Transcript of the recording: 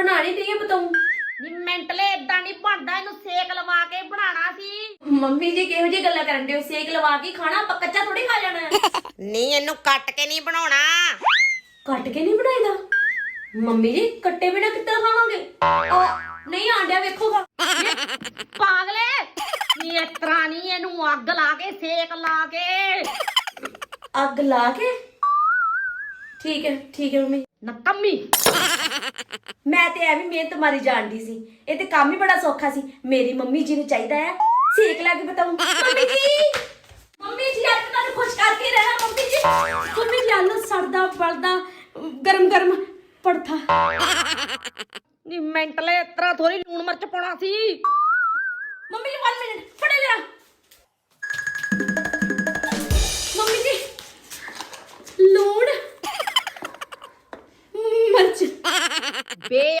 ਬਣਾਣੀ ਨਹੀਂ ਬਤਾਉ ਨੀ ਮੈਂਟਲੇ ਇਦਾਂ ਨਹੀਂ ਬਣਦਾ ਇਹਨੂੰ ਸੇਕ ਲਵਾ ਕੇ ਬਣਾਉਣਾ ਸੀ। ਮੰਮੀ ਜੀ ਕਿਹੋ ਜਿਹੀ ਗੱਲਾਂ ਕਰਨ ਦਿਓ ਸੇਕ ਲਵਾ ਕੇ ਖਾਣਾ ਆਪਾਂ ਕੱਚਾ ਥੋੜੀ ਖਾ ਜਾਣਾ। ਹੈ। ਨਹੀਂ ਇਹਨੂੰ ਕੱਟ ਕੇ ਨਹੀਂ ਬਣਾਉਣਾ। ਕੱਟ ਕੇ ਨਹੀਂ ਬਣਾਈਦਾ? ਮੰਮੀ ਜੀ ਕੱਟੇ ਬਿਨਾ ਕਿੱਦਾਂ ਖਾਵਾਂਗੇ ਉਹ ਨਹੀਂ ਆਂਡਿਆ ਵੇਖੋ ਖਾ ਪਾਗਲੇ! ਨੀ ਇਸ ਤਰ੍ਹਾਂ ਨਹੀਂ ਇਹਨੂੰ ਅੱਗ ਲਾ ਕੇ ਸੇਕ ਲਾ ਕੇ। ਅੱਗ ਲਾ ਕੇ? ਠੀਕ ਹੈ ਠੀਕ ਹੈ ਮੰਮੀ। ਨਕੰਮੀ। ਮੈਂ ਤੇ ਐਵੇਂ ਮਿਹਨਤ ਮਾਰੀ ਜਾਣਦੀ ਸੀ। ਇਹ ਤੇ ਕੰਮ ਹੀ ਬੜਾ ਸੌਖਾ ਸੀ। ਮੇਰੀ ਮੰਮੀ ਜੀ ਨੂੰ ਚਾਹੀਦਾ ਹੈ ਸੇਕ ਲਾ ਕੇ ਬਤਾਉ ਮੰਮੀ ਜੀ! ਮੰਮੀ ਜੀ ਅੱਜ ਤੁਹਾਨੂੰ ਖੁਸ਼ ਕਰਕੇ ਰਹਿਣਾ ਮੰਮੀ ਜੀ। ਮੰਮੀ ਜੀ ਆਲੂ ਸੜਦਾ ਬਲਦਾ ਗਰਮ ਗਰਮ ਪੜਥਾ ਨੀ ਮੈਂਟਲੇ ਇਸ ਤਰ੍ਹਾਂ ਥੋੜੀ ਲੂਣ ਮਿਰਚ ਪਾਉਣਾ ਸੀ। ਮੰਮੀ ਜੀ 1 ਮਿੰਟ ਫੜੋ ਜਰਾ। ਲੂਣ ਮਿਰਚ ਬੇ